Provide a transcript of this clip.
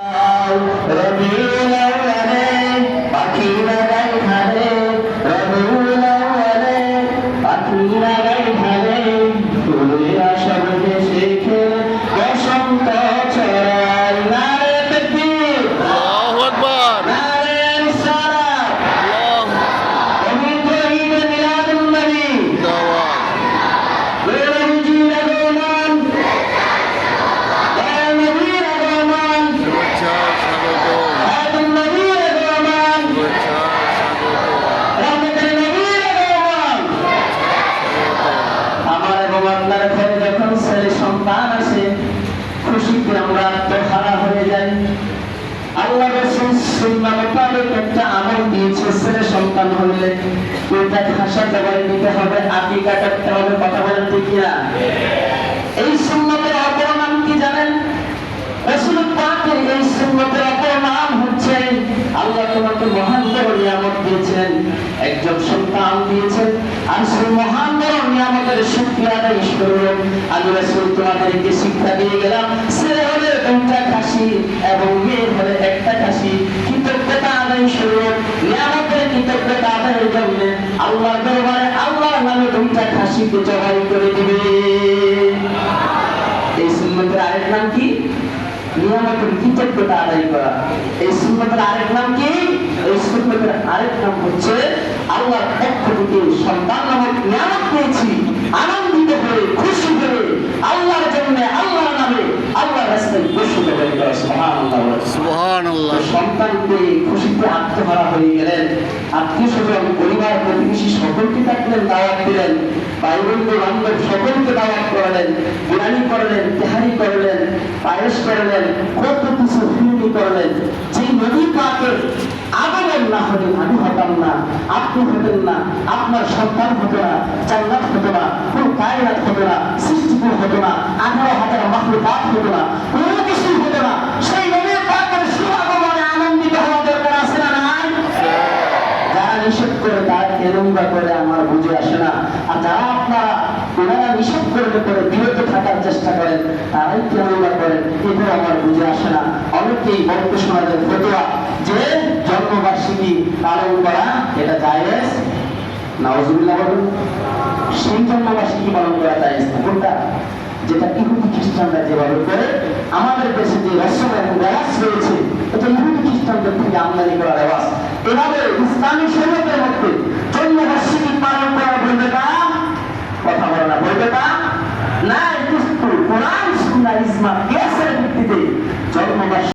Rabbi আপনার ঘরে যখন ছেলে সন্তান আসে খুশিতে আমরা আত্মহারা হয়ে যাই। আল্লাহ একটা আমল দিয়েছে, ছেলে সন্তান হইলে ওইটা খাসা জবাই দিতে হবে আটি কাটাতে হবে, কথা বলেন ঠিক কিনা? এই সুন্নতের অপর নাম কি জানেন? এই সুন্নতের অপর নাম হচ্ছে, আল্লাহ তোমাকে মহান নিয়ামত দিয়েছেন। একজন নিয়ামতের শুক্রিয়া আদায় আমি রসুল তোমাদেরকে শিক্ষা দিয়ে গেলাম, ছেলে হলে দুইটা খাসি এবং মেয়ে হলে একটা খাসি। কৃতজ্ঞতা আদায় স্বরূপ নিয়ামতের কৃতজ্ঞতা আদায়ের জন্য আল্লাহ দরবারে আল্লাহ নামে দুইটা খাসিকে জবাই করে দিবে। এই সুন্নতের আরেক নাম কি? নিয়ামতের কৃতজ্ঞতা আদায় করা। এই সুন্নতের আরেক নাম কি? এই সুন্নতের আরেক নাম হচ্ছে আল্লাহর পক্ষ থেকে সন্তান নামক পেয়েছি আনন্দিত হয়ে খুশি হয়ে আল্লাহর জন্য আল্লাহর নামে আল্লাহর রাস্তায় ঘোষিত হয়ে গেল সুবহানাল্লাহ। সুবহানাল্লাহ সন্তানকে খুশিতে আত্মহারা হয়ে গেলেন। আত্মীয় স্বজন পরিবার প্রতিবেশী সকলকে থাকলেন দাওয়াত দিলেন। ভাই বন্ধু বান্ধব সকলকে দাওয়াত করলেন বিরিয়ানি করলেন তেহারি করলেন পায়েস করলেন কত কিছু ফিরনি করলেন যে নদী পাকের হলে আমি হতাম না, আপনি হতেন না, আপনার সন্তান হতো না, জান্নাত হতো না, কোন কায়নাত হতো না সৃষ্টিকুল হতো না আঠারো হাজার মাহলুকাত হতো না, কোনো কিছুই হতো না। সেই আমার বুঝে আসে না। আর যারা আপনারা নিষেধ করে চেষ্টা করেন, তারাই কেনবা করেন এগুলো আমার বুঝে আসে না। অনেকেই বর্ত সমাজের ফটোয়া যে পালন করা, এটা জায়েজ। নাওজুবিল্লাহ সেই জন্মবার্ষিকী পালন করা জায়েজ না। কোনটা? যেটা ইহুদি খ্রিস্টানরা যেভাবে করে, আমাদের দেশে যে রসম এবং রেওয়াজ রয়েছে, এটা ইহুদি খ্রিস্টানদের থেকে আমদানি করা রেওয়াজ। এভাবে ইসলামী শরীয়তের মধ্যে জন্মবার্ষিকী পালন করা বলবে না